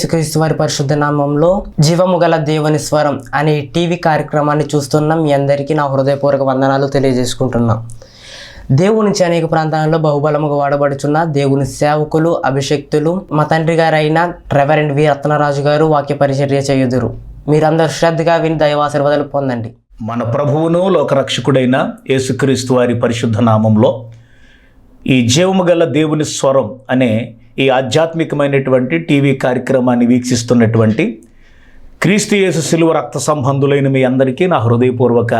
యేసుక్రీస్తు వారి పరిశుద్ధ నామంలో జీవము గల దేవుని స్వరం అనే టీవీ కార్యక్రమాన్ని చూస్తున్న. మీ అందరికీ నా హృదయపూర్వక వందనాలు తెలియజేసుకుంటున్నాం. దేవుని నుంచి అనేక ప్రాంతాలలో బహుబలముగా వాడబడుచున్న దేవుని సేవకులు అభిషక్తులు మా తండ్రి గారైన అయిన రెవరెండ్ వి. రత్నరాజు గారు వాక్య పరిచర్య చేయుదురు. మీరందరూ శ్రద్ధగా విని దైవాశీర్వాదాలు పొందండి. మన ప్రభువును లోకరక్షకుడైన యేసుక్రీస్తు వారి పరిశుద్ధ నామంలో ఈ జీవము గల దేవుని స్వరం అనే ఈ ఆధ్యాత్మికమైనటువంటి టీవీ కార్యక్రమాన్ని వీక్షిస్తున్నటువంటి క్రీస్తు యేసు శిలువ రక్త సంబంధులైన మీ అందరికీ నా హృదయపూర్వక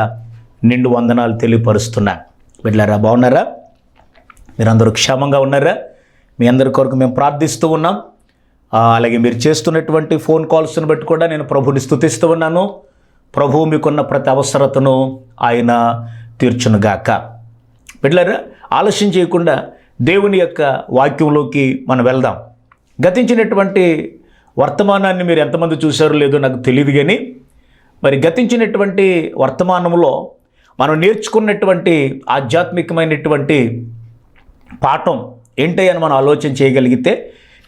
నిండు వందనాలు తెలియపరుస్తున్నా. బిడ్డారా బాగున్నారా? మీరందరూ క్షేమంగా ఉన్నారా? మీ అందరి కొరకు మేము ప్రార్థిస్తూ ఉన్నాం. అలాగే మీరు చేస్తున్నటువంటి ఫోన్ కాల్స్ని బట్టి కూడా నేను ప్రభుని స్థుతిస్తూ ఉన్నాను. ప్రభువు మీకున్న ప్రతి అవసరతను ఆయన తీర్చునుగాక. బిడ్డలారా ఆలస్యం చేయకుండా దేవుని యొక్క వాక్యంలోకి మనం వెళ్దాం. గతించినటువంటి వర్తమానాన్ని మీరు ఎంతమంది చూశారో లేదో నాకు తెలియదు కానీ మరి గతించినటువంటి వర్తమానంలో మనం నేర్చుకున్నటువంటి ఆధ్యాత్మికమైనటువంటి పాఠం ఏంటి అని మనం ఆలోచన చేయగలిగితే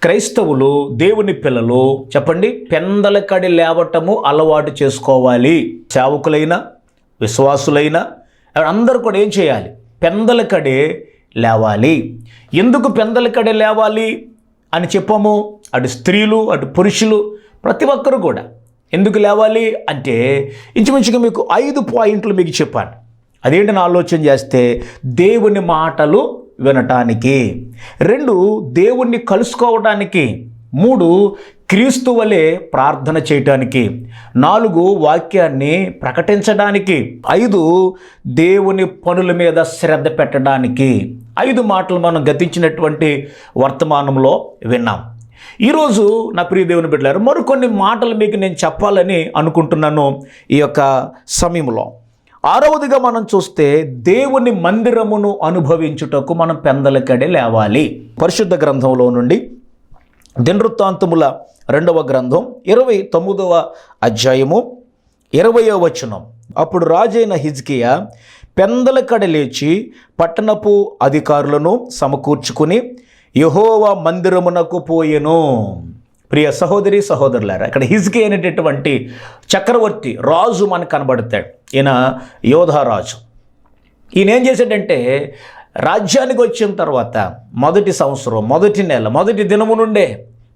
క్రైస్తవులు దేవుని పిల్లలు చెప్పండి పెందలకడి లేవటము అలవాటు చేసుకోవాలి. సేవకులైన విశ్వాసులైనా అందరూ కూడా ఏం చేయాలి? పెందలకడే లేవాలి. ఎందుకు పెందలకడే లేవాలి అని చెప్పాము? అటు స్త్రీలు అటు పురుషులు ప్రతి ఒక్కరు కూడా. ఎందుకు లేవాలి అంటే ఇంచుమించుగా మీకు ఐదు పాయింట్లు మీకు చెప్పాను. అదేంటని ఆలోచన చేస్తే దేవుని మాటలు వినటానికి. రెండు దేవుణ్ణి కలుసుకోవడానికి మూడు క్రీస్తు వలె ప్రార్థన చేయటానికి. నాలుగు వాక్యాన్ని ప్రకటించడానికి ఐదు దేవుని పనుల మీద శ్రద్ధ పెట్టడానికి. ఐదు మాటలు మనం గతించినటువంటి వర్తమానంలో విన్నాం. ఈరోజు నా ప్రియ దేవుని బిడ్డలారు మరికొన్ని మాటలు మీకు నేను చెప్పాలని అనుకుంటున్నాను ఈ యొక్క సమయంలో. ఆరవదిగా మనం చూస్తే దేవుని మందిరమును అనుభవించుటకు మనం పెందలకడే లేవాలి. పరిశుద్ధ గ్రంథంలో నుండి దినృత్తాంతముల రెండవ గ్రంథం ఇరవై తొమ్మిదవ అధ్యాయము ఇరవయో వచనం. అప్పుడు రాజైన హిజ్కియా పెందలకడ లేచి పట్టణపు అధికారులను సమకూర్చుకుని యహోవా మందిరమునకు పోయెను. ప్రియ సహోదరి సహోదరులారా ఇక్కడ హిజ్కి అనేటటువంటి చక్రవర్తి రాజు మనకు కనబడతాడు. ఈయన యోధారాజు ఈయన ఏం చేశాడంటే రాజ్యానికి వచ్చిన తర్వాత మొదటి సంవత్సరం మొదటి నెల మొదటి దినము నుండే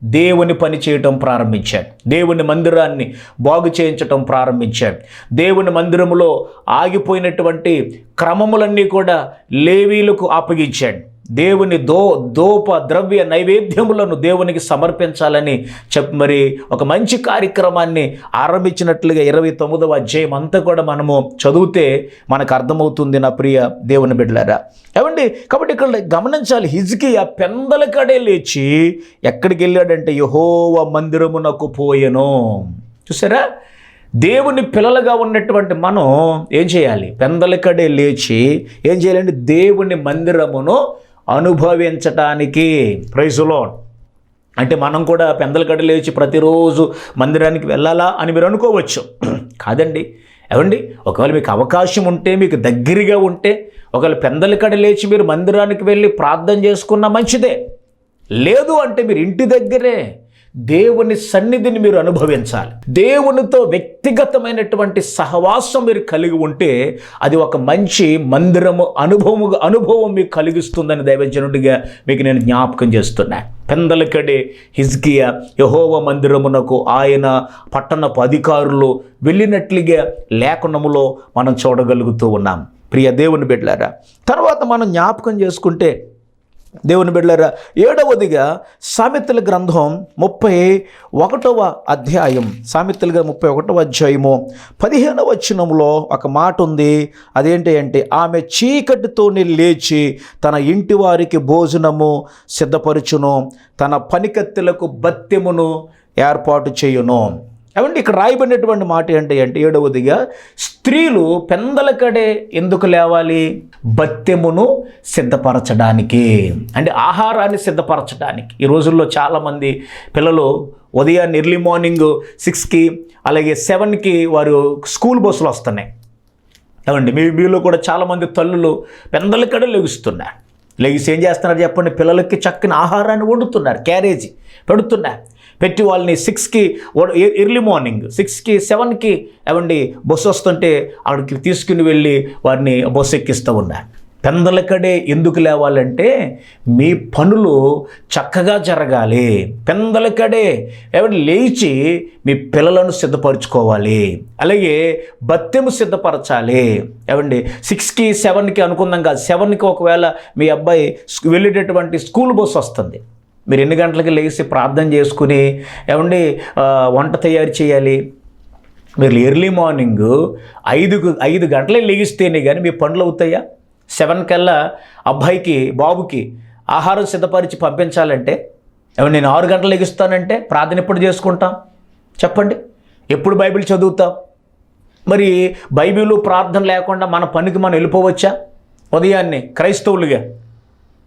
దేవుని పని చేయటం ప్రారంభించాడు. దేవుని మందిరాన్ని బాగు చేయించటం ప్రారంభించాడు. దేవుని మందిరములో ఆగిపోయినటువంటి క్రమములన్నీ కూడా లేవీలకు అప్పగించాడు. దేవుని దో దోప ద్రవ్య నైవేద్యములను దేవునికి సమర్పించాలని చెప్ మరి ఒక మంచి కార్యక్రమాన్ని ఆరంభించినట్లుగా ఇరవై తొమ్మిదవ అధ్యాయం అంతా కూడా మనము చదివితే మనకు అర్థమవుతుంది నా ప్రియ దేవుని బిడ్డలారా. ఏమండి? కాబట్టి ఇక్కడ గమనించాలి. హిజ్కి ఆ పెందల కడే లేచి ఎక్కడికి వెళ్ళాడంటే యహోవ మందిరమునకు పోయెను. చూసారా? దేవుని పిల్లలుగా ఉన్నటువంటి మనం ఏం చేయాలి? పెందలకడే లేచి ఏం చేయాలంటే దేవుని మందిరమును అనుభవించటానికి. ప్రైజులో అంటే మనం కూడా పెందలకడ లేచి ప్రతిరోజు మందిరానికి వెళ్ళాలా అని మీరు అనుకోవచ్చు. కాదండి. ఏమండి? ఒకవేళ మీకు అవకాశం ఉంటే మీకు దగ్గరగా ఉంటే ఒకవేళ పెందలకడ లేచి మీరు మందిరానికి వెళ్ళి ప్రార్థన చేసుకున్న మంచిదే. లేదు అంటే మీరు ఇంటి దగ్గరే దేవుని సన్నిధిని మీరు అనుభవించాలి. దేవునితో వ్యక్తిగతమైనటువంటి సహవాసం మీరు కలిగి ఉంటే అది ఒక మంచి మందిరము అనుభవము అనుభవం మీకు కలిగిస్తుందని దైవజనుడిగా మీకు నేను జ్ఞాపకం చేస్తున్నా. పెందలకడే హిజ్కియా యహోవ మందిరమునకు ఆయన పట్టణపు అధికారులు వెళ్ళినట్లుగా లేఖనములో మనం చూడగలుగుతూ ఉన్నాం. ప్రియ దేవుని బిడ్డలారా తర్వాత మనం జ్ఞాపకం చేసుకుంటే దేవుని బిడ్డలారా ఏడవదిగా సామెతల గ్రంథం ముప్పై ఒకటవ అధ్యాయం. సామెతలుగా ముప్పై ఒకటవ అధ్యాయము. పదిహేనవ వచనంలో ఒక మాట ఉంది. అదేంటి అంటే ఆమె చీకటితోనే లేచి తన ఇంటి వారికి భోజనము సిద్ధపరచును తన పనికత్తెలకు బత్తెమును ఏర్పాటు చేయును. ఏమంటే ఇక్కడ రాయబడినటువంటి మాట ఏంటి అంటే ఏడవదిగా స్త్రీలు పెందలకడే ఎందుకు లేవాలి? బత్తెమును సిద్ధపరచడానికి. అంటే ఆహారాన్ని సిద్ధపరచడానికి. ఈ రోజుల్లో చాలామంది పిల్లలు ఉదయాన్నే ఎర్లీ మార్నింగ్ సిక్స్కి అలాగే సెవెన్కి వారు స్కూల్ బస్సులు వస్తున్నాయి. ఏమండి? మీ మీలో కూడా చాలామంది తల్లులు పెందలకడ లెగుస్తున్నారు. లెగిసి ఏం చేస్తున్నారు చెప్పండి? పిల్లలకి చక్కని ఆహారాన్ని వండుతున్నారు క్యారేజీ పెడుతున్నారు. పెట్టి వాళ్ళని సిక్స్కి ఎర్లీ మార్నింగ్ సిక్స్కి సెవెన్కి ఏమండి బస్సు వస్తుంటే అక్కడికి తీసుకుని వెళ్ళి వారిని బస్సు ఎక్కిస్తూ ఉన్నారు. పెందలకడే ఎందుకు లేవాలంటే మీ పనులు చక్కగా జరగాలి. పెందలకడే ఏమంటే లేచి మీ పిల్లలను సిద్ధపరచుకోవాలి. అలాగే బత్తెము సిద్ధపరచాలి. ఏమండి సిక్స్కి సెవెన్కి అనుకుందాం కాదు సెవెన్కి ఒకవేళ మీ అబ్బాయి వెళ్ళేటటువంటి స్కూల్ బస్సు వస్తుంది. మీరు ఎన్ని గంటలకి లేచి ప్రార్థన చేసుకుని ఏమండి వంట తయారు చేయాలి? మీరు ఎర్లీ మార్నింగ్ ఐదుకు ఐదు గంటలే లెగిస్తేనే కానీ మీ పనులు అవుతాయా? సెవెన్ కల్లా అబ్బాయికి బాబుకి ఆహారం సిద్ధపరిచి పంపించాలంటే ఏమన్నా నేను ఆరు గంటలు లెగిస్తానంటే ప్రార్థన ఎప్పుడు చేసుకుంటాం? చెప్పండి. ఎప్పుడు బైబిల్ చదువుతాం? మరి బైబిల్ ప్రార్థన లేకుండా మన పనికి మనం వెళ్ళిపోవచ్చా? ఉదయాన్నే క్రైస్తవులుగా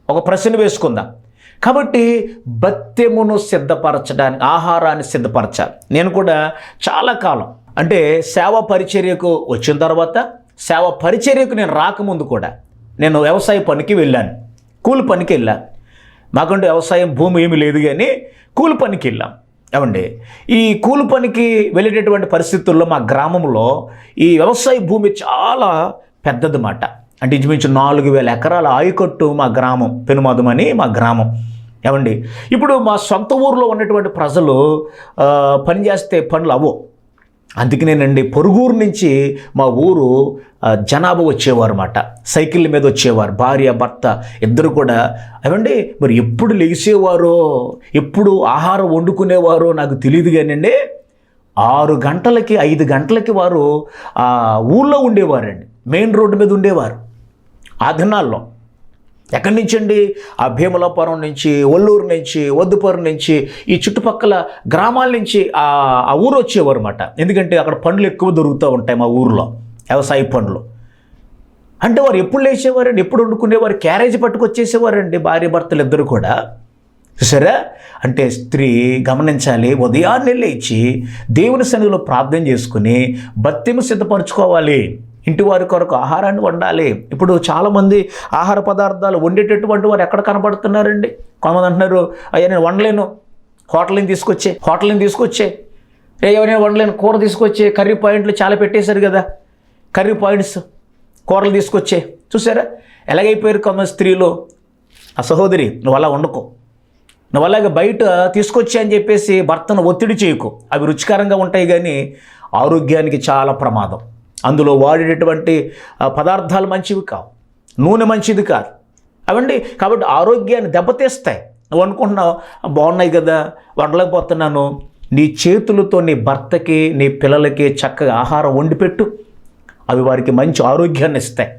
ఒక ప్రశ్న వేసుకుందాం. కాబట్టి బత్యమును సిద్ధపరచడానికి ఆహారాన్ని సిద్ధపరచాలి. నేను కూడా చాలా కాలం అంటే సేవ పరిచర్యకు వచ్చిన తర్వాత సేవ పరిచర్యకు నేను రాకముందు కూడా నేను వ్యవసాయ పనికి వెళ్ళాను. కూలి పనికి వెళ్ళాను మాకంటూ వ్యవసాయం భూమి ఏమీ లేదు కానీ కూలి పనికి వెళ్ళాం. ఏమండి? ఈ కూలి పనికి వెళ్ళేటటువంటి పరిస్థితుల్లో మా గ్రామంలో ఈ వ్యవసాయ భూమి చాలా పెద్దదన్నమాట. అంటే ఇంచుమించు నాలుగు వేల ఎకరాల ఆయుకట్టు మా గ్రామం పెనుమధుమని మా గ్రామం. ఏమండి? ఇప్పుడు మా సొంత ఊర్లో ఉన్నటువంటి ప్రజలు పని చేస్తే పనులు అవ్వవు. అందుకనేనండి పొరుగురు నుంచి మా ఊరు జనాభా వచ్చేవారు అన్నమాట సైకిళ్ళ మీద వచ్చేవారు భార్య భర్త ఇద్దరు కూడా. ఏమండి? మరి ఎప్పుడు లెగిసేవారో ఎప్పుడు ఆహారం వండుకునేవారో నాకు తెలియదు కానండి ఆరు గంటలకి ఐదు గంటలకి వారు ఆ ఊళ్ళో ఉండేవారండి. మెయిన్ రోడ్డు మీద ఉండేవారు. ఆ దినాల్లో. ఎక్కడి నుంచి అండి ఆ భీమలపురం నుంచి ఒల్లూరు నుంచి వద్దుపురం నుంచి ఈ చుట్టుపక్కల గ్రామాల నుంచి ఆ ఊరు వచ్చేవారు అనమాట ఎందుకంటే అక్కడ పండ్లు ఎక్కువ దొరుకుతూ ఉంటాయి మా ఊర్లో వ్యవసాయ పండ్లు. అంటే వారు ఎప్పుడు లేచేవారండి? ఎప్పుడు వండుకునేవారు? క్యారేజ్ పట్టుకొచ్చేసేవారండి భార్య భర్తలు ఇద్దరు కూడా. సరే అంటే స్త్రీ గమనించాలి ఉదయాన్నే లేచి దేవుని సన్నిధిలో ప్రార్థన చేసుకుని భక్తిని సిద్ధపరచుకోవాలి. ఇంటివారి కొరకు ఆహారాన్ని వండాలి. ఇప్పుడు చాలామంది ఆహార పదార్థాలు వండేటటువంటి వారు ఎక్కడ కనపడుతున్నారండి కొంతమంది అంటున్నారు అయ్యా నేను వండలేను. హోటల్ని తీసుకొచ్చే హోటల్ని తీసుకొచ్చే. ఏ ఎవరైనా వండలేను. కూర తీసుకొచ్చే కర్రీ పాయింట్లు చాలా పెట్టేశారు కదా. కర్రీ పాయింట్స్ కూరలు తీసుకొచ్చే. చూసారా ఎలాగైపోయారు కొంతమంది స్త్రీలు? ఆ సహోదరి నువ్వు అలా వండుకో. నువ్వు అలాగే బయట తీసుకొచ్చి అని చెప్పేసి భర్తను ఒత్తిడి చేయకు. అవి రుచికరంగా ఉంటాయి కానీ ఆరోగ్యానికి చాలా ప్రమాదం. అందులో వాడేటటువంటి పదార్థాలు మంచివి కావు. నూనె మంచిది కాదు. అవండి కాబట్టి ఆరోగ్యాన్ని దెబ్బతీస్తాయి. నువ్వు అనుకుంటున్నావు బాగున్నాయి కదా వండలేకపోతున్నాను. నీ చేతులతో నీ భర్తకి నీ పిల్లలకి చక్కగా ఆహారం వండి పెట్టు. అవి వారికి మంచి ఆరోగ్యాన్ని ఇస్తాయి.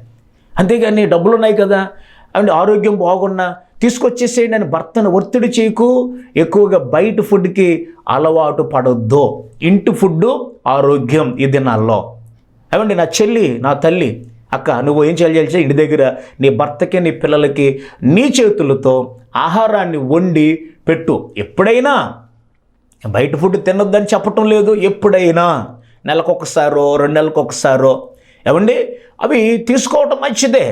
అంతేగాని డబ్బులు ఉన్నాయి కదా అండ్ ఆరోగ్యం బాగున్నా తీసుకొచ్చేసే నేను భర్తను ఒత్తిడి చేయకు. ఎక్కువగా బయట ఫుడ్కి అలవాటు పడొద్దు. ఇంటి ఫుడ్ ఆరోగ్యం ఈ దినాల్లో ఏమండి నా చెల్లి నా తల్లి అక్క నువ్వు ఏం చేయాలి ఇంటి దగ్గర నీ భర్తకి నీ పిల్లలకి నీ చేతులతో ఆహారాన్ని వండి పెట్టు. ఎప్పుడైనా బయట ఫుడ్ తినొద్దని చెప్పటం లేదు ఎప్పుడైనా. నెలకొకసారో రెండు నెలలకొకసారో. ఏమండి అవి తీసుకోవటం మంచిదే.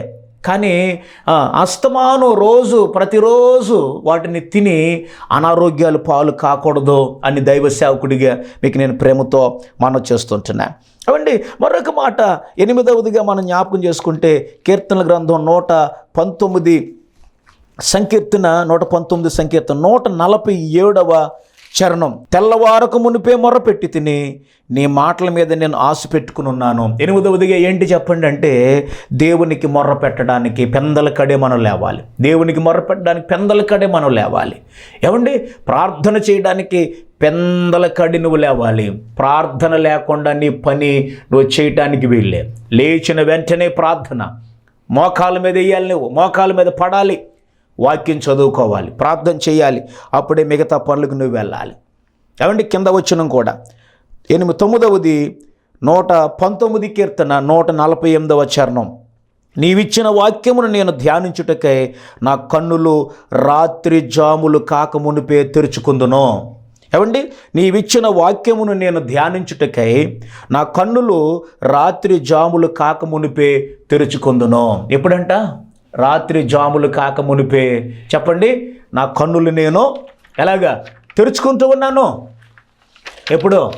కానీ అస్తమాను రోజు ప్రతిరోజు వాటిని తిని అనారోగ్యాలు పాలు కాకూడదు అని దైవ సేవకుడిగా మీకు నేను ప్రేమతో మనం చేస్తుంటున్నాను అవండి మరొక మాట. ఎనిమిదవదిగా మనం జ్ఞాపకం చేసుకుంటే కీర్తనల గ్రంథం నూట పంతొమ్మిది సంకీర్తన నూట పంతొమ్మిది సంకీర్తన నూట నలభై ఏడవ చరణం తెల్లవారకు మునిపే మొర్రపెట్టి తిని నీ మాటల మీద నేను ఆశ పెట్టుకుని ఉన్నాను ఎనిమిదవదిగా ఏంటి చెప్పండి అంటే దేవునికి మొర్ర పెట్టడానికి పెందల కడే మనం లేవాలి. దేవునికి మొర్ర పెట్టడానికి పెందల కడే మనం లేవాలి. ఏమండి? ప్రార్థన చేయడానికి పెందల కడి నువ్వు లేవాలి. ప్రార్థన లేకుండా నీ పని నువ్వు చేయటానికి వీళ్ళే లేచిన వెంటనే ప్రార్థన. మోకాల మీద వేయాలి నువ్వు. మోకాల మీద పడాలి. వాక్యం చదువుకోవాలి ప్రార్థన చేయాలి అప్పుడే మిగతా పనులకు నువ్వు వెళ్ళాలి. ఏమండి? కింద వచ్చినం కూడా. ఎనిమిది తొమ్మిదవది నూట పంతొమ్మిది కీర్తన నూట నలభై ఎనిమిదవ చరణం. నీవిచ్చిన వాక్యమును నేను ధ్యానించుటకై నా కన్నులు రాత్రి జాములు కాకమునిపే తెరుచుకుందును. ఏమండి? నీవిచ్చిన వాక్యమును నేను ధ్యానించుటకై నా కన్నులు రాత్రి జాములు కాకమునిపే తెరుచుకుందును. ఎప్పుడంట? రాత్రి జాములు కాక మునిపే. చెప్పండి నా కన్నులు నేను ఎలాగా తెరుచుకుంటూ ఉన్నాను? ఎప్పుడు?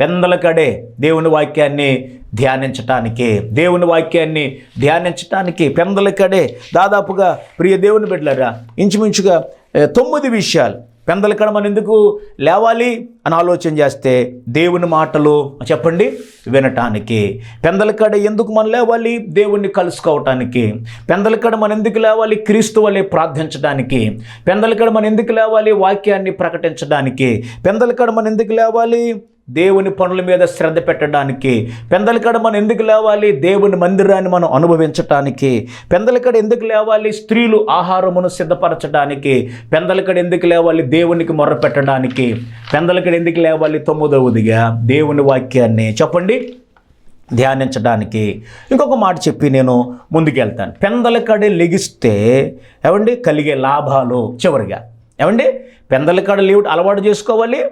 పెందలకడే దేవుని వాక్యాన్ని ధ్యానించటానికి. దేవుని వాక్యాన్ని ధ్యానించటానికి పెందలకడే దాదాపుగా ప్రియ దేవుని బిడ్డలరా ఇంచుమించుగా తొమ్మిది విషయాలు. పెందలకడ మనం ఎందుకు లేవాలి? అని ఆలోచన చేస్తే దేవుని మాటలు చెప్పండి వినటానికి. పెందలకడ ఎందుకు మనం లేవాలి? దేవుణ్ణి కలుసుకోవటానికి. పెందలకడ మనం ఎందుకు లేవాలి? క్రీస్తు వలె ప్రార్థించడానికి పెందలకడ మనం ఎందుకు లేవాలి? వాక్యాన్ని ప్రకటించడానికి పెందలకడ మనం ఎందుకు లేవాలి? దేవుని పనుల మీద శ్రద్ధ పెట్టడానికి. పెందలకడ మనం ఎందుకు లేవాలి? దేవుని మందిరాన్ని మనం అనుభవించటానికి. పెందలకడ ఎందుకు లేవాలి? స్త్రీలు ఆహారమును సిద్ధపరచడానికి. పెందలకడ ఎందుకు లేవాలి? దేవునికి మొర్ర పెట్టడానికి. పెందలకడ ఎందుకు లేవాలి? తొమ్మిదవదిగా దేవుని వాక్యాన్ని చెప్పండి. ధ్యానించడానికి. ఇంకొక మాట చెప్పి నేను ముందుకెళ్తాను. పెందలకడే లెగిస్తే ఏమండి? కలిగే లాభాలు చివరిగా. ఏమండి? పెందలకడ లేవు అలవాటు చేసుకోవాలి.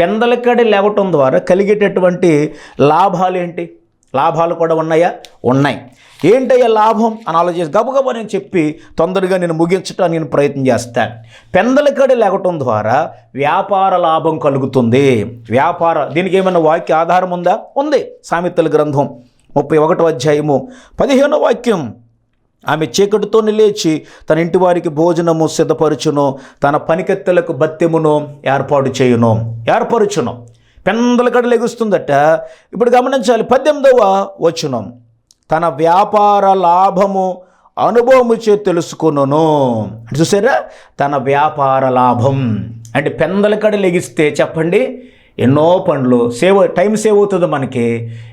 పెందలకడి లేవటం ద్వారా కలిగేటటువంటి లాభాలు ఏంటి? లాభాలు కూడా ఉన్నాయా? ఉన్నాయి. ఏంటయ్యా లాభం? అని ఆలోచించి గబగబా నేను చెప్పి తొందరగా నేను ముగించడానికి నేను ప్రయత్నం చేస్తాను పెందలకడి లేవటం ద్వారా వ్యాపార లాభం కలుగుతుంది. వ్యాపార దీనికి ఏమైనా వాక్య ఆధారం ఉందా? ఉంది. సామెతల గ్రంథం ముప్పై ఒకటో అధ్యాయము పదిహేనో వాక్యం. ఆమె చీకటితోనే లేచి తన ఇంటి వారికి భోజనము సిద్ధపరచును తన పనికెత్తలకు భత్యమును ఏర్పాటు చేయును. ఏర్పరచును. పెందల కడ లెగుస్తుందట. ఇప్పుడు గమనించాలి పద్దెనిమిదవ వచ్చును తన వ్యాపార లాభము అనుభవము చే తెలుసుకును చూసారా? తన వ్యాపార లాభం. అంటే పెందల లెగిస్తే చెప్పండి ఎన్నో పనులు సేవ్ టైం సేవ్ అవుతుంది మనకి.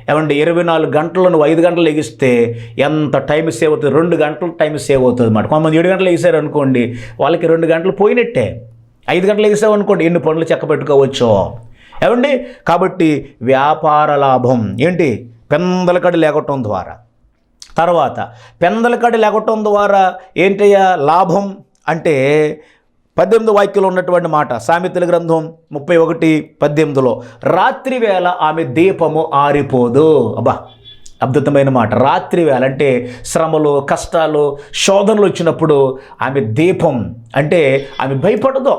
ఏమంటే ఇరవై నాలుగు గంటలు నువ్వు ఐదు గంటలు ఎగిస్తే ఎంత టైం సేవ్ అవుతుంది? రెండు గంటలు టైం సేవ్ అవుతుంది అన్నమాట కొంతమంది ఏడు గంటలు ఎగిసారు అనుకోండి వాళ్ళకి రెండు గంటలు పోయినట్టే. ఐదు గంటలు ఎగిసావు అనుకోండి ఎన్ని పనులు చెక్క పెట్టుకోవచ్చు ఏమండి కాబట్టి వ్యాపార లాభం. ఏంటి? పెందలకడ లేగటం ద్వారా. తర్వాత పెందలకడ లేగటం ద్వారా ఏంటయ్యా లాభం? అంటే పద్దెనిమిది వాక్యంలో ఉన్నటువంటి మాట సామెతల గ్రంథం ముప్పై ఒకటి పద్దెనిమిదిలో రాత్రి వేళ ఆమె దీపము ఆరిపోదు. అబ్బా అద్భుతమైన మాట. రాత్రి వేళ అంటే శ్రమలు కష్టాలు శోధనలు వచ్చినప్పుడు ఆమె దీపం అంటే ఆమె భయపడదు.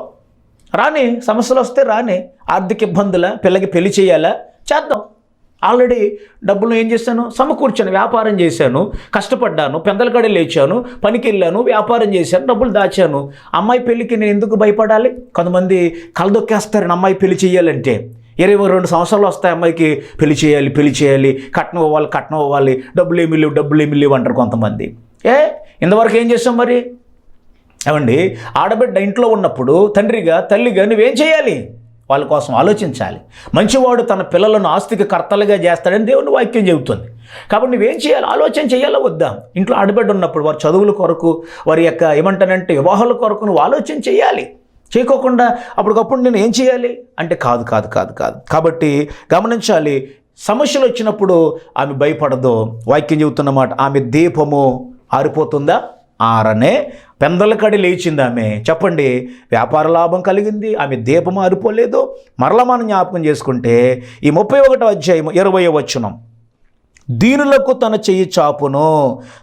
రాని సమస్యలు వస్తే రాని ఆర్థిక ఇబ్బందుల పిల్లకి పెళ్ళి చేయాలా? చేద్దాం. ఆల్రెడీ డబ్బులు ఏం చేశాను? సమకూర్చాను వ్యాపారం చేశాను కష్టపడ్డాను పెద్దలకడే లేచాను పనికి వెళ్ళాను వ్యాపారం చేశాను డబ్బులు దాచాను. అమ్మాయి పెళ్ళికి నేను ఎందుకు భయపడాలి? కొంతమంది కలదొక్కేస్తారని అమ్మాయి పెళ్ళి చేయాలంటే. ఇరవై రెండు సంవత్సరాలు వస్తాయి అమ్మాయికి పెళ్ళి చేయాలి పెళ్ళి చేయాలి కట్నం అవ్వాలి కట్నం అవ్వాలి డబ్బులు ఏమి లేవు డబ్బులు ఏమి లేవు అంటారు కొంతమంది. ఏ? ఇంతవరకు ఏం చేస్తాం మరి? ఏమండి ఆడబిడ్డ ఇంట్లో ఉన్నప్పుడు తండ్రిగా తల్లిగా నువ్వేం చేయాలి? వాళ్ళ కోసం ఆలోచించాలి. మంచివాడు తన పిల్లలను ఆస్తికి కర్తలుగా చేస్తాడని దేవుని వాక్యం చెబుతుంది. కాబట్టి నువ్వేం చేయాలి? ఆలోచన చేయాలా? వద్దా? ఇంట్లో ఆడబిడ్డ ఉన్నప్పుడు వారి చదువుల కొరకు వారి యొక్క ఏమంటానంటే వివాహాల కొరకు నువ్వు ఆలోచన చేయాలి. చేయకోకుండా అప్పటికప్పుడు నేను ఏం చేయాలి? అంటే కాదు కాదు కాదు కాదు. కాబట్టి గమనించాలి సమస్యలు వచ్చినప్పుడు ఆమె భయపడదు. వాక్యం చెబుతున్నమాట ఆమె దీపము ఆరిపోతుందా? ఆరనే పెందలకడి లేచింది ఆమె. చెప్పండి వ్యాపార లాభం కలిగింది ఆమె దీపం ఆరిపోలేదు? మరల మనం జ్ఞాపకం చేసుకుంటే ఈ ముప్పై ఒకటో అధ్యాయం ఇరవై వచ్చునం దీనులకు తన చెయ్యి చాపును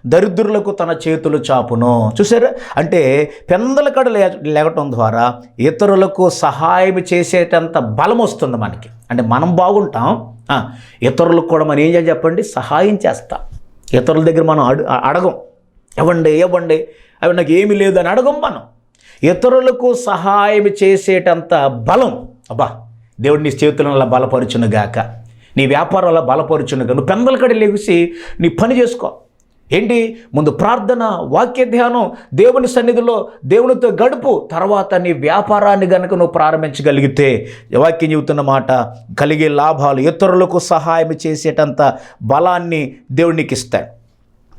దరిద్రులకు తన చేతులు చాపును. చూసారా అంటే పెందలకడ లే లేగటం ద్వారా ఇతరులకు సహాయం చేసేటంత బలం వస్తుంది మనకి. అంటే మనం బాగుంటాం ఇతరులకు కూడా మనం ఏం చేయాలి చెప్పండి? సహాయం చేస్తాం. ఇతరుల దగ్గర మనం అడు అడగం. ఇవ్వండి ఇవ్వండి అవి నాకు ఏమీ లేదు అని అడగం మనం. ఇతరులకు సహాయం చేసేటంత బలం. అబ్బా దేవుడు నీ చేతులను అలా బలపరుచును గాక. నీ వ్యాపారం అలా బలపరుచును నువ్వు పెందల కడి లెగిసి నీ పని చేసుకో. ఏంటి? ముందు ప్రార్థన వాక్య ధ్యానం దేవుని సన్నిధిలో దేవునితో గడుపు తర్వాత నీ వ్యాపారాన్ని గనుక నువ్వు ప్రారంభించగలిగితే వాక్యం చెబుతున్న మాట కలిగే లాభాలు ఇతరులకు సహాయం చేసేటంత బలాన్ని దేవునికి ఇస్తాడు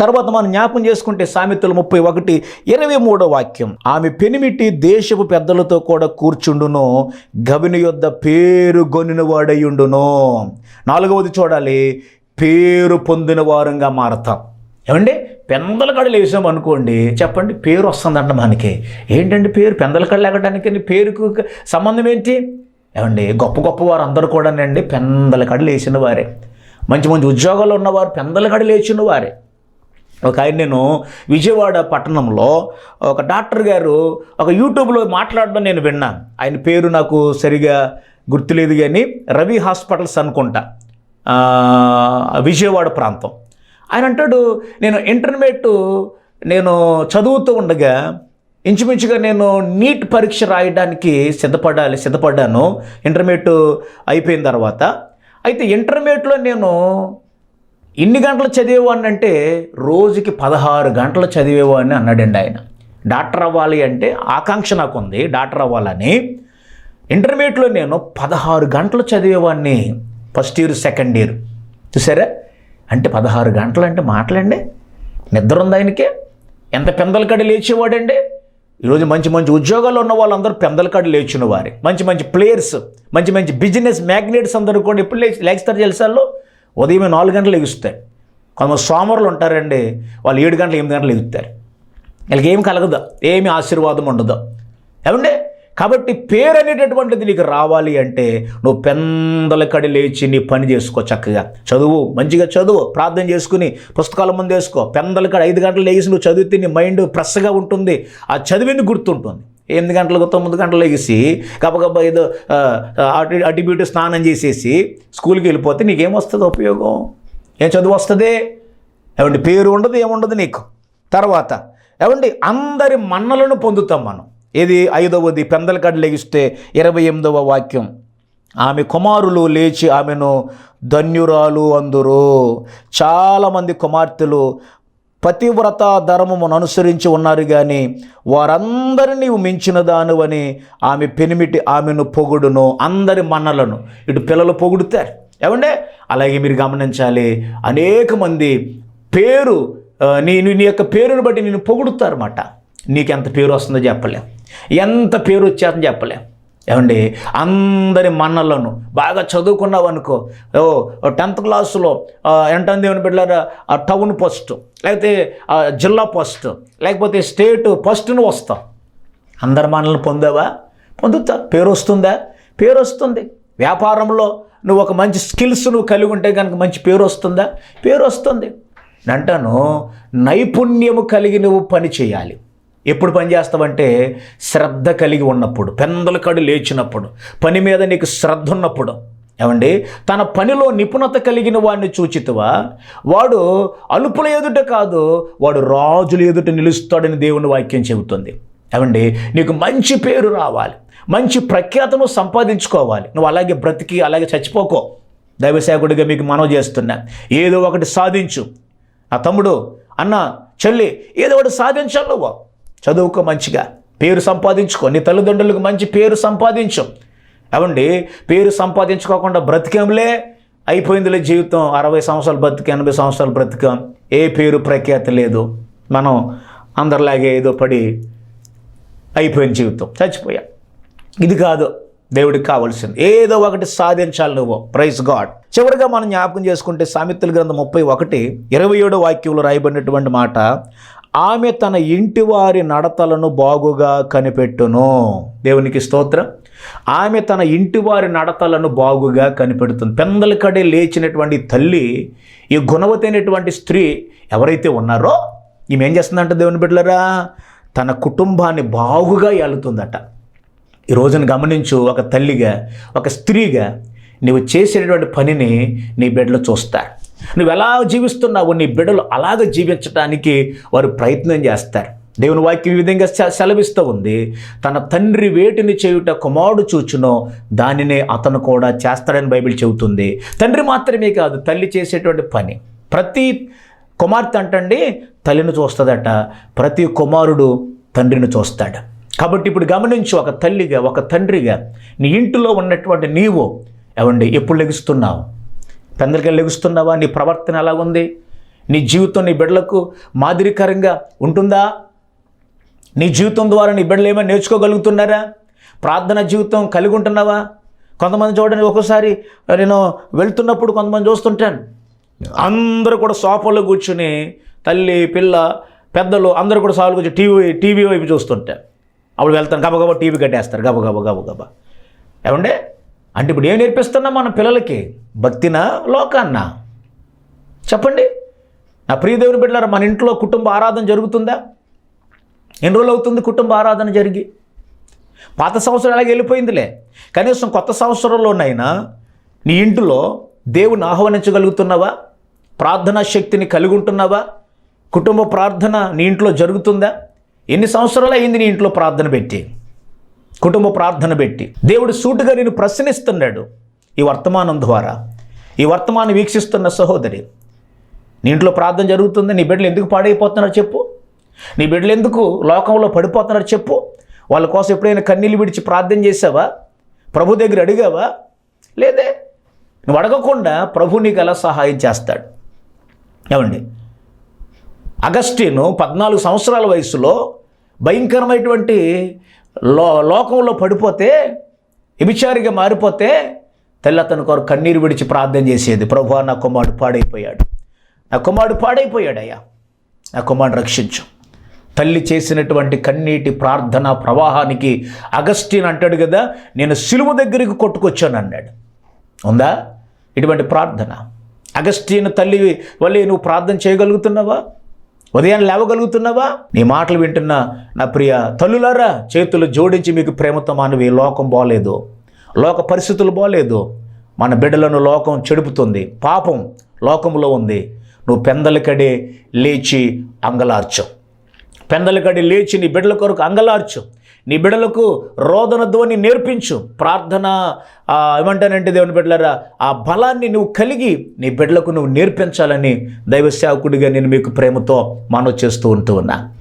తర్వాత మనం జ్ఞాపం చేసుకుంటే సామెతలు ముప్పై ఒకటి ఇరవై మూడో వాక్యం. ఆమె పెనిమిటి దేశపు పెద్దలతో కూడా కూర్చుండును గవిని యొద్ద పేరు గొనిన వాడయుండును నాలుగవది చూడాలి పేరు పొందిన వారంగా మారతాం. ఏమండి? పెందల కడలు వేసాం అనుకోండి చెప్పండి పేరు వస్తుందంట మనకి. ఏంటండి పేరు? పెందల కడలు ఎగడానికి పేరుకు సంబంధం ఏంటి? ఏమండి గొప్ప గొప్ప వారు అందరూ కూడానండి పెందల కడలు వేసిన వారే. మంచి మంచి ఉద్యోగాలు ఉన్నవారు పెందల కడలు వేసిన వారే. ఒక ఆయన నేను విజయవాడ పట్టణంలో ఒక డాక్టర్ గారు ఒక యూట్యూబ్లో మాట్లాడడం నేను విన్నాను ఆయన పేరు నాకు సరిగా గుర్తులేదు కానీ రవి హాస్పిటల్స్ అనుకుంటా. విజయవాడ ప్రాంతం. ఆయన అంటాడు నేను ఇంటర్మీడియట్ నేను చదువుతూ ఉండగా ఇంచుమించుగా నేను నీట్ పరీక్ష రాయడానికి సిద్ధపడాలి సిద్ధపడ్డాను. ఇంటర్మీడియట్ అయిపోయిన తర్వాత అయితే ఇంటర్మీడియట్లో నేను ఇన్ని గంటలు చదివేవాడిని అంటే రోజుకి పదహారు గంటలు చదివేవాడిని అన్నాడండి ఆయన. డాక్టర్ అవ్వాలి అంటే ఆకాంక్ష నాకు ఉంది డాక్టర్ అవ్వాలని. ఇంటర్మీడియట్లో నేను పదహారు గంటలు చదివేవాడిని ఫస్ట్ ఇయర్ సెకండ్ ఇయర్. చూసారా? అంటే పదహారు గంటలు అంటే మాటలండి. నిద్ర ఉంది ఆయనకే. ఎంత పెందల కడ లేచేవాడండి? ఈరోజు మంచి మంచి ఉద్యోగాల్లో ఉన్న వాళ్ళందరూ పెందల కడ లేచిన వారే మంచి మంచి ప్లేయర్స్ మంచి మంచి బిజినెస్ మ్యాగ్నెట్స్ అందరూ కూడా ఎప్పుడు లేచి లేస్తారు జలసాల్లో ఉదయం నాలుగు గంటలు ఎగుస్తాయి. కొంతమంది సోమరులు ఉంటారండి వాళ్ళు ఏడు గంటలు ఎనిమిది గంటలు ఎగుతారు. వీళ్ళకి ఏం కలగదు ఏమి ఆశీర్వాదం ఉండదు. ఏమండి? కాబట్టి పేరు అనేటటువంటిది నీకు రావాలి అంటే నువ్వు పెందల కడి లేచి నీ పని చేసుకో చక్కగా. చదువు మంచిగా చదువు ప్రార్థన చేసుకుని పుస్తకాల ముందు వేసుకో. పెందల కడి ఐదు గంటలు లేచి నువ్వు చదివితే నీ మైండ్ ఫ్రెష్గా ఉంటుంది. ఆ చదివింది గుర్తుంటుంది? ఎనిమిది గంటలకు తొమ్మిది గంటలు లేచి గబగబా ఏదో అటు అటు ఇటు స్నానం చేసేసి స్కూల్కి వెళ్ళిపోతే నీకేమొస్తుంది ఉపయోగం? ఏం చదువు వస్తుంది? ఏమండి పేరు ఉండదు ఏముండదు నీకు? తర్వాత ఏమండి అందరి మన్నలను పొందుతాం మనం. ఇది ఐదవది పెందలకడ లెగిస్తే ఇరవై ఎనిమిదవ వాక్యం. ఆమె కుమారులు లేచి ఆమెను ధన్యురాలు అందరూ. చాలామంది కుమార్తెలు పతివ్రత ధర్మమును అనుసరించి ఉన్నారు కానీ వారందరినీ నీవు మించిన దానివని ఆమె పెనిమిటి ఆమెను పొగుడును అందరి మన్నలను. ఇటు పిల్లలు పొగుడుతారు. ఏమండే? అలాగే మీరు గమనించాలి అనేక మంది పేరు నేను నీ యొక్క పేరుని బట్టి నేను పొగుడుతారన్నమాట. నీకు ఎంత పేరు వస్తుందో చెప్పలేం. ఎంత పేరు వచ్చేస్తుందో చెప్పలేం. ఏమండి? అందరి మన్నలను బాగా చదువుకున్నావు అనుకో ఓ టెన్త్ క్లాసులో ఎంటన్ దేవుని పెట్టారు ఆ టౌన్ ఫస్ట్ లేకపోతే జిల్లా ఫస్ట్ లేకపోతే స్టేట్ పోస్ట్ను వస్తాం. అందరి మన్నలను పొందావా? పొందుతా. పేరు వస్తుందా? పేరు వస్తుంది. వ్యాపారంలో నువ్వు ఒక మంచి స్కిల్స్ నువ్వు కలిగి ఉంటే కనుక మంచి పేరు వస్తుందా? పేరు వస్తుంది. అంటాను నైపుణ్యము కలిగి నువ్వు పని చేయాలి. ఎప్పుడు పని చేస్తావంటే శ్రద్ధ కలిగి ఉన్నప్పుడు పెందల కడు లేచినప్పుడు పని మీద నీకు శ్రద్ధ ఉన్నప్పుడు. ఏమండి? తన పనిలో నిపుణత కలిగిన వాడిని చూచితువా? వాడు అలుపుల ఎదుట కాదు వాడు రాజుల ఎదుట నిలుస్తాడని దేవుని వాక్యం చెబుతుంది. ఏమండి? నీకు మంచి పేరు రావాలి మంచి ప్రఖ్యాతను సంపాదించుకోవాలి. నువ్వు అలాగే బ్రతికి అలాగే చచ్చిపోకో. దైవసేవకుడిగా మీకు మనవి చేస్తున్నా. ఏదో ఒకటి సాధించు. ఆ తమ్ముడు అన్న చెల్లి ఏదో ఒకటి సాధించాలి నువ్వు. చదువుకో మంచిగా పేరు సంపాదించుకో. నీ తల్లిదండ్రులకు మంచి పేరు సంపాదించు. ఏమండి? పేరు సంపాదించుకోకుండా బ్రతికేంలే? అయిపోయిందిలే జీవితం. అరవై సంవత్సరాలు బ్రతికి ఎనభై సంవత్సరాలు బ్రతికాం. ఏ పేరు ప్రఖ్యాతి లేదు. మనం అందరిలాగే ఏదో పడి అయిపోయిన జీవితం. చచ్చిపోయా. ఇది కాదు. దేవుడికి కావాల్సింది. ఏదో ఒకటి సాధించాలి నువ్వు. ప్రైజ్ గాడ్ చివరిగా మనం జ్ఞాపకం చేసుకుంటే సామెతల గ్రంథం ముప్పై ఒకటి ఇరవై ఏడో వాక్యంలో రాయబడినటువంటి మాట ఆమె తన ఇంటి వారి నడతలను బాగుగా కనిపెట్టును. దేవునికి స్తోత్రం. ఆమె తన ఇంటి వారి నడతలను బాగుగా కనిపెడుతుంది. పెందల కడే లేచినటువంటి తల్లి ఈ గుణవతైనటువంటి స్త్రీ ఎవరైతే ఉన్నారో ఈమె ఏం చేస్తుందంట దేవుని బిడ్డలరా? తన కుటుంబాన్ని బాగుగా ఏలుతుందట. ఈ రోజును గమనించు ఒక తల్లిగా ఒక స్త్రీగా నీవు చేసేటటువంటి పనిని నీ బిడ్డలు చూస్తారు. నువ్వు ఎలా జీవిస్తున్నావు? నీ బిడ్డలు అలాగ జీవించడానికి వారు ప్రయత్నం చేస్తారు. దేవుని వాక్యం ఈ విధంగా సెలవిస్తూ ఉంది. తన తండ్రి వేటిని చేయుట కుమారుడు చూచునో దానినే అతను కూడా చేస్తాడని బైబిల్ చెబుతుంది. తండ్రి మాత్రమే కాదు తల్లి చేసేటువంటి పని. ప్రతి కుమార్తె అంటండి తల్లిని చూస్తుందట. ప్రతి కుమారుడు తండ్రిని చూస్తాడు. కాబట్టి ఇప్పుడు గమనించు ఒక తల్లిగా ఒక తండ్రిగా నీ ఇంటిలో ఉన్నటువంటి నీవు ఏమండి ఎప్పుడు లెగుస్తున్నావు? పెందరికీ లెగుస్తున్నావా? నీ ప్రవర్తన ఎలా ఉంది? నీ జీవితం నీ బిడ్డలకు మాదిరికరంగా ఉంటుందా? నీ జీవితం ద్వారా నీ బిడ్డలు ఏమైనా నేర్చుకోగలుగుతున్నారా? ప్రార్థన జీవితం కలిగి ఉంటున్నావా? కొంతమంది చూడండి ఒక్కోసారి నేను వెళ్తున్నప్పుడు కొంతమంది చూస్తుంటాను. అందరూ కూడా సోఫాలో కూర్చుని తల్లి పిల్ల పెద్దలు అందరూ కూడా సాలు కూర్చొని టీవీ టీవీ వైపు చూస్తుంటారు. అప్పుడు వెళ్తాను గబగబా టీవీ కట్టేస్తారు గబగబా గబగబా. ఏమండే? అంటే ఇప్పుడు ఏం నేర్పిస్తున్నాం మన పిల్లలకి? భక్తినా లోకాన్నా? చెప్పండి. నా ప్రియదేవుని బిడ్డలారా మన ఇంట్లో కుటుంబ ఆరాధన జరుగుతుందా? ఎన్ని రోజులు అవుతుంది కుటుంబ ఆరాధన జరిగి? పాత సంవత్సరం అలాగే వెళ్ళిపోయిందిలే? కనీసం కొత్త సంవత్సరంలోనైనా నీ ఇంటిలో దేవుని ఆహ్వానించగలుగుతున్నావా? ప్రార్థనా శక్తిని కలిగి ఉంటున్నావా కుటుంబ ప్రార్థన నీ ఇంట్లో జరుగుతుందా? ఎన్ని సంవత్సరాలు అయింది నీ ఇంట్లో ప్రార్థన పెట్టి? కుటుంబ ప్రార్థన పెట్టి దేవుడు సూటుగా నేను ప్రశ్నిస్తున్నాడు ఈ వర్తమానం ద్వారా. ఈ వర్తమానం వీక్షిస్తున్న సహోదరి నీ ఇంట్లో ప్రార్థన జరుగుతుంది నీ బిడ్డలు ఎందుకు పాడైపోతున్నారు చెప్పు. నీ బిడ్డలు ఎందుకు లోకంలో పడిపోతున్నారు చెప్పు. వాళ్ళ కోసం ఎప్పుడైనా కన్నీళ్ళు విడిచి ప్రార్థన చేసావా? ప్రభు దగ్గర అడిగావా? లేదే. నువ్వు అడగకుండా ప్రభు నీకు ఎలా సహాయం చేస్తాడు. ఏమండి? అగస్టిను పద్నాలుగు సంవత్సరాల వయసులో భయంకరమైనటువంటి లో లోకంలో పడిపోతే విభిచారిగా మారిపోతే తల్లి అతని కొరకు కన్నీరు విడిచి ప్రార్థన చేసేది. ప్రభు నా కుమారుడు పాడైపోయాడు. నా కుమారుడు పాడైపోయాడయ్యా నా కుమారుడు రక్షించు. తల్లి చేసినటువంటి కన్నీటి ప్రార్థన ప్రవాహానికి అగస్టిన్ అంటాడు కదా నేను సిలువ దగ్గరికి కొట్టుకొచ్చాను అన్నాడు. ఉందా? ఇటువంటి ప్రార్థన. అగస్టిన్ తల్లి వల్లే నువ్వు ప్రార్థన చేయగలుగుతున్నావా? ఉదయం లేవగలుగుతున్నావా? నీ మాటలు వింటున్న నా ప్రియ తల్లులారా చేతులు జోడించి మీకు ప్రేమతో మానవి లోకం బాలేదు. లోక పరిస్థితులు బాలేదు. మన బిడ్డలను లోకం చెడుపుతుంది. పాపం లోకంలో ఉంది. నువ్వు పెందలకడే లేచి అంగలార్చు. పెందలకడి లేచి నీ బిడ్డల కొరకు అంగలార్చు. నీ బిడలకు రోదన ధ్వని నేర్పించు. ప్రార్థన ఏమంటానంటే దేవుని బిడ్డలారా ఆ బలాన్ని నువ్వు కలిగి నీ బిడ్డలకు నువ్వు నేర్పించాలని దైవ సేవకుడిగా నేను మీకు ప్రేమతో మనవి చేస్తూ ఉంటూ ఉన్నా.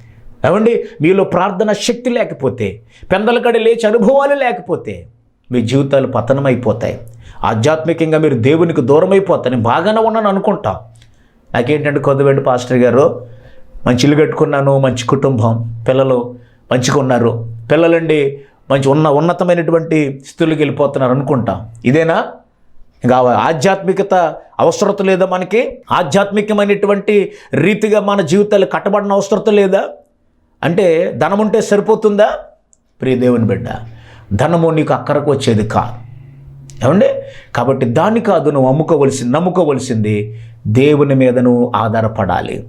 ఏమండి? మీలో ప్రార్థన శక్తి లేకపోతే పెందలకడి లేచి అనుభవాలు లేకపోతే మీ జీవితాలు పతనమైపోతాయి. ఆధ్యాత్మికంగా మీరు దేవునికి దూరం అయిపోతారని బాగానే ఉన్నాను అనుకుంటాం. నాకేంటంటే కొద్దివెండి పాస్టర్ గారు మంచి ఇల్లు కట్టుకున్నాను మంచి కుటుంబం పిల్లలు మంచిగా ఉన్నారు. పిల్లలండి మంచి ఉన్న ఉన్నతమైనటువంటి స్థితులకు వెళ్ళిపోతున్నారు అనుకుంటాం. ఇదేనా? ఇంకా ఆధ్యాత్మికత అవసరత లేదా మనకి? ఆధ్యాత్మికమైనటువంటి రీతిగా మన జీవితాలు కట్టబడిన అవసరత లేదా? అంటే ధనం ఉంటే సరిపోతుందా? ప్రియదేవుని బిడ్డ ధనము నీకు అక్కరకు వచ్చేది కాదు. ఏమండి? కాబట్టి దాన్ని కాదు నువ్వు అమ్ముకోవలసింది నమ్ముకోవలసింది దేవుని మీద నువ్వు ఆధారపడాలి.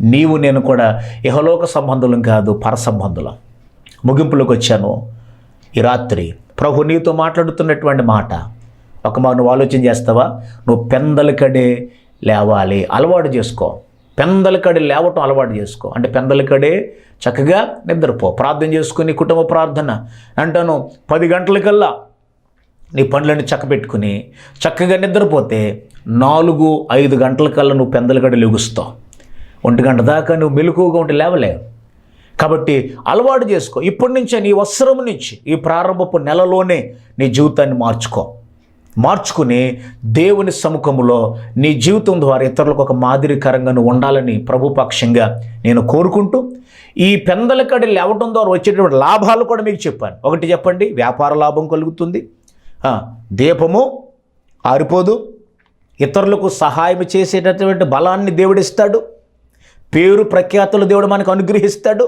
నీవు నేను కూడా ఇహలోక సంబంధులం కాదు పర సంబంధులం ముగింపులోకి వచ్చాను. ఈ రాత్రి ప్రభు నీతో మాట్లాడుతున్నటువంటి మాట. ఒక మా నువ్వు ఆలోచన చేస్తావా? నువ్వు పెందలకడే లేవాలి. అలవాటు చేసుకో. పెందలకడే లేవటం అలవాటు చేసుకో. అంటే పెందలకడే చక్కగా నిద్రపో. ప్రార్థన చేసుకుని కుటుంబ ప్రార్థన. అంటాను పది గంటలకల్లా నీ పనులన్నీ చక్కబెట్టుకుని చక్కగా నిద్రపోతే నాలుగు ఐదు గంటలకల్లా నువ్వు పెందలకడ లెగుస్తావు. ఒంటి గంట దాకా నువ్వు మెలకువగా ఉంటే లేవలేవు. కాబట్టి అలవాటు చేసుకో. ఇప్పటి నుంచే నీ వస్త్రం నుంచి ఈ ప్రారంభపు నెలలోనే నీ జీవితాన్ని మార్చుకో. మార్చుకుని దేవుని సముఖములో నీ జీవితం ద్వారా ఇతరులకు ఒక మాదిరికరంగా నువ్వు ఉండాలని ప్రభుపక్షంగా నేను కోరుకుంటూ ఈ పెందలకడి లేవటం ద్వారా వచ్చేటువంటి లాభాలు కూడా మీకు చెప్పాను. ఒకటి చెప్పండి వ్యాపార లాభం కలుగుతుంది. దీపము ఆరిపోదు. ఇతరులకు సహాయం చేసేటటువంటి బలాన్ని దేవుడిస్తాడు పేరు ప్రఖ్యాతులు దేవుడు మనకు అనుగ్రహిస్తాడు.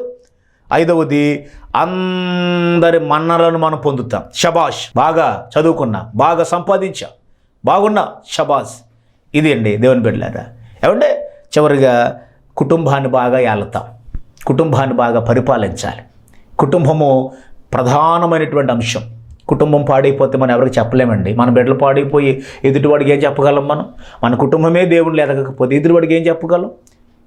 ఐదవది అందరి మన్నలను మనం పొందుతాం. షబాష్ బాగా చదువుకున్నా బాగా సంపాదించా బాగున్నా షబాష్ ఇది అండి దేవుని బిడ్డలారా. ఏమంటే చివరిగా కుటుంబాన్ని బాగా ఏలతాం. కుటుంబాన్ని బాగా పరిపాలించాలి. కుటుంబము ప్రధానమైనటువంటి అంశం. కుటుంబం పాడైపోతే మనం ఎవరికి చెప్పలేమండి. మన బిడ్డలు పాడైపోయి ఎదుటివాడికి ఏం చెప్పగలం మనం? మన కుటుంబమే దేవుళ్ళు ఎదగకపోతే ఎదుటివాడికి ఏం చెప్పగలం?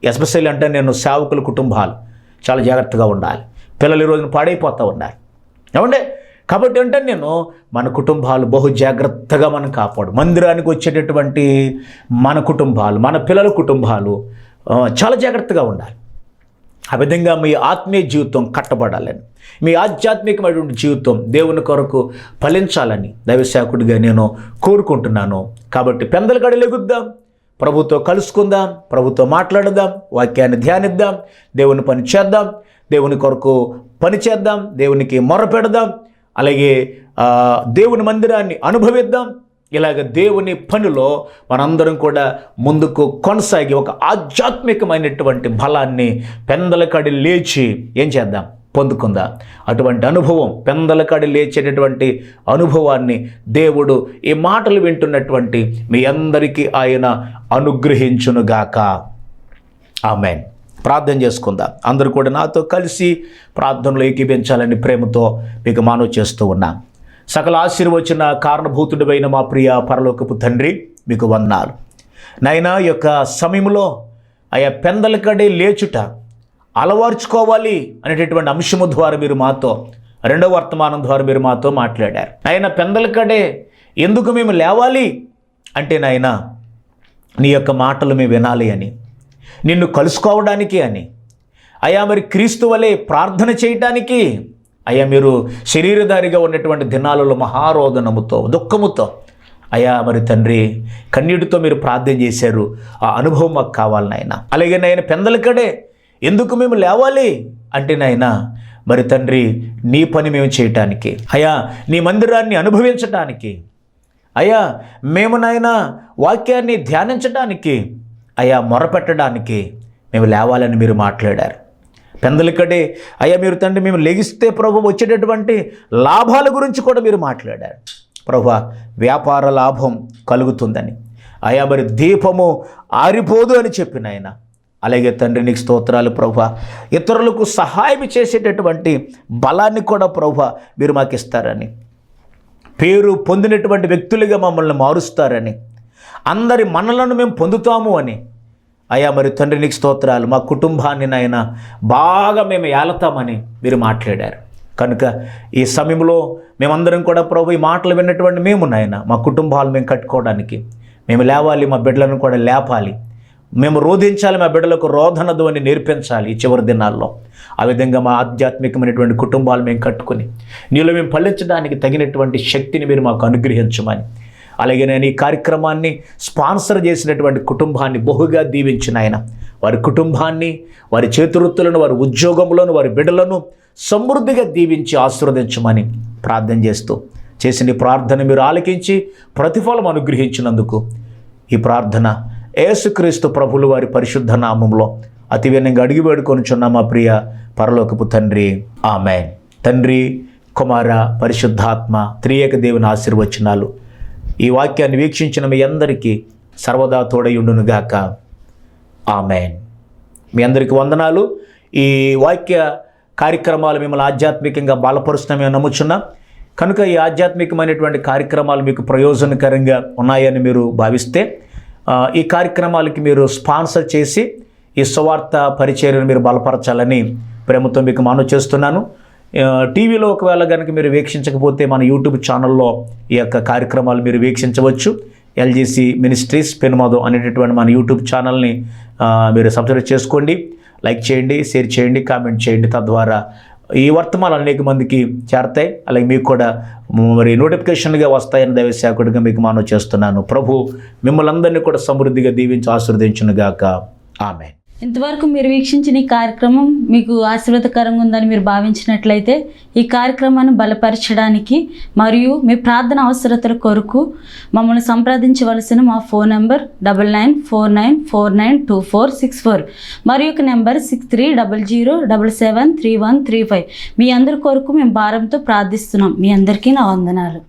ఎస్పెషల్లీ అంటే నేను సేవకుల కుటుంబాలు. చాలా జాగ్రత్తగా ఉండాలి. పిల్లలు ఈ రోజున పాడైపోతూ ఉన్నారు ఏమంటే కాబట్టి అంటే నేను మన కుటుంబాలు బహు జాగ్రత్తగా మనం కాపాడు. మందిరానికి వచ్చేటటువంటి మన కుటుంబాలు మన పిల్లల కుటుంబాలు చాలా జాగ్రత్తగా ఉండాలి. ఆ విధంగా మీ ఆత్మీయ జీవితం కట్టబడాలని మీ ఆధ్యాత్మికమైనటువంటి జీవితం దేవుని కొరకు ఫలించాలని దైవశాకుడిగా నేను కోరుకుంటున్నాను. కాబట్టి పెందల గడలు లెగుద్దాం. ప్రభుతో కలుసుకుందాం ప్రభుతో మాట్లాడదాం వాక్యాన్ని ధ్యానిద్దాం దేవుని పని చేద్దాం దేవుని కొరకు పని చేద్దాం దేవునికి మొరపెడదాం అలాగే దేవుని మందిరాన్ని అనుభవిద్దాం. ఇలాగ దేవుని పనిలో మనందరం కూడా ముందుకు కొనసాగి ఒక ఆధ్యాత్మికమైనటువంటి బలాన్ని పెందలకడి లేచి ఏం చేద్దాం? పొందుకుందా? అటువంటి అనుభవం పెందలకాడి లేచేటటువంటి అనుభవాన్ని దేవుడు ఈ మాటలు వింటున్నటువంటి మీ అందరికీ ఆయన అనుగ్రహించునుగాక. ఆమెన్. ప్రార్థన చేసుకుందాం. అందరూ కూడా నాతో కలిసి ప్రార్థనలో ఏకీపించాలని ప్రేమతో మీకు మానవ చేస్తూ ఉన్నా. సకల ఆశీర్వచన కారణభూతుడివైన మా ప్రియ పరలోకపు తండ్రి మీకు వందనాలు. నైనా యొక్క సమయంలో ఆయా పెందలకడే లేచుట అలవార్చుకోవాలి అనేటటువంటి అంశము ద్వారా మీరు మాతో రెండవ వర్తమానం ద్వారా మీరు మాతో మాట్లాడారు. ఆయన పెందల కడే ఎందుకు మేము లేవాలి? అంటే నాయన నీ యొక్క మాటలు మేము వినాలి అని నిన్ను కలుసుకోవడానికి అని అయా మరి క్రీస్తు వలె ప్రార్థన చేయటానికి అయ్యా మీరు శరీరధారిగా ఉన్నటువంటి దినాలలో మహారోదనముతో దుఃఖముతో అయ్యా మరి తండ్రి కన్నీటితో మీరు ప్రార్థన చేశారు. ఆ అనుభవం మాకు కావాలి నాయన. అలాగే నాయన పెందలకడే ఎందుకు మేము లేవాలి? అంటే నాయన మరి తండ్రి నీ పని మేము చేయటానికి అయ్యా నీ మందిరాన్ని అనుభవించటానికి అయ్యా మేము నాయన వాక్యాన్ని ధ్యానించడానికి అయా మొరపెట్టడానికి మేము లేవాలని మీరు మాట్లాడారు. పెందలికడే అయ్యా మీరు తండ్రి మేము లెగిస్తే ప్రభు వచ్చేటటువంటి లాభాల గురించి కూడా మీరు మాట్లాడారు. ప్రభు వ్యాపార లాభం కలుగుతుందని. అయా మరి దీపము ఆరిపోదు అని చెప్పిన ఆయన అలాగే తండ్రి నీకు స్తోత్రాలు ప్రభు. ఇతరులకు సహాయం చేసేటటువంటి బలాన్ని కూడా ప్రభు మీరు మాకు ఇస్తారని. పేరు పొందినటువంటి వ్యక్తులుగా మమ్మల్ని మారుస్తారని. అందరి మనలను మేము పొందుతాము అని. అయ్యా మరి తండ్రి నీకు స్తోత్రాలు. మా కుటుంబాన్ని నాయన బాగా మేము ఏలతామని మీరు మాట్లాడారు. కనుక ఈ సమయంలో మేమందరం కూడా ప్రభు ఈ మాటలు విన్నటువంటి మేము నాయన మా కుటుంబాలు మేము కట్టుకోవడానికి. మేము లేవాలి మా బిడ్డలను కూడా లేపాలి. మేము రోధించాలి మా బిడ్డలకు రోధనదు అని నేర్పించాలి ఈ చివరి దినాల్లో. ఆ విధంగా మా ఆధ్యాత్మికమైనటువంటి కుటుంబాలు మేము కట్టుకొని నీలో మేము ఫలించడానికి తగినటువంటి శక్తిని మీరు మాకు అనుగ్రహించమని అలాగే నేను ఈ కార్యక్రమాన్ని స్పాన్సర్ చేసినటువంటి కుటుంబాన్ని బహుగా దీవించిన ఆయన. వారి కుటుంబాన్ని వారి చేతివృత్తులను వారి ఉద్యోగంలోను వారి బిడ్డలను సమృద్ధిగా దీవించి ఆశీర్వదించమని ప్రార్థన చేస్తూ చేసిన ఈ ప్రార్థన మీరు ఆలకించి ప్రతిఫలం అనుగ్రహించినందుకు ఈ ప్రార్థన ఏసుక్రీస్తు ప్రభులు వారి పరిశుద్ధ నామంలో అతి వినంగా అడిగి వేడుకొనుచున్న మా ప్రియ పరలోకపు తండ్రి ఆమె తండ్రి కుమార పరిశుద్ధాత్మ త్రియేక దేవుని ఆశీర్వచనాలు ఈ వాక్యాన్ని వీక్షించిన మీ అందరికీ సర్వదా తోడయుండునుగాక. ఆమెన్. మీ అందరికీ వందనాలు. ఈ వాక్య కార్యక్రమాలు మిమ్మల్ని ఆధ్యాత్మికంగా బలపరుస్తున్నామని నమ్ముచున్నాం. కనుక ఈ ఆధ్యాత్మికమైనటువంటి కార్యక్రమాలు మీకు ప్రయోజనకరంగా ఉన్నాయని మీరు భావిస్తే ఈ కార్యక్రమాలకి మీరు స్పాన్సర్ చేసి ఈ సువార్త పరిచర్యను మీరు బలపరచాలని ప్రేమతో మీకు మనవి చేస్తున్నాను. టీవీలో ఒకవేళ కనుక మీరు వీక్షించకపోతే మన యూట్యూబ్ ఛానల్లో ఈ యొక్క కార్యక్రమాలు మీరు వీక్షించవచ్చు. ఎల్జీసీ మినిస్ట్రీస్ పెనుమదో అనేటటువంటి మన యూట్యూబ్ ఛానల్ని మీరు సబ్స్క్రైబ్ చేసుకోండి. లైక్ చేయండి షేర్ చేయండి కామెంట్ చేయండి తద్వారా ఈ వర్తమానాలు అనేక మందికి చేరతాయి. అలాగే మీకు కూడా మరి నోటిఫికేషన్గా వస్తాయని దైవశాఖుడిగా మీకు మనవి చేస్తున్నాను. ప్రభు మిమ్మల్ని అందరినీ కూడా సమృద్ధిగా దీవించి ఆశీర్వదించునుగాక. ఆమె ఇంతవరకు మీరు వీక్షించిన ఈ కార్యక్రమం మీకు ఆశీర్వాదకరంగా ఉందని మీరు భావించినట్లయితే ఈ కార్యక్రమాన్ని బలపరచడానికి మరియు మీ ప్రార్థన అవసరతల కొరకు మమ్మల్ని సంప్రదించవలసిన మా phone number double nine four nine four nine two four six four మరి ఒక number six three double zero double seven three one three five. మీ అందరి కొరకు మేము భారంతో ప్రార్థిస్తున్నాం. మీ అందరికీ నా వందనాలు.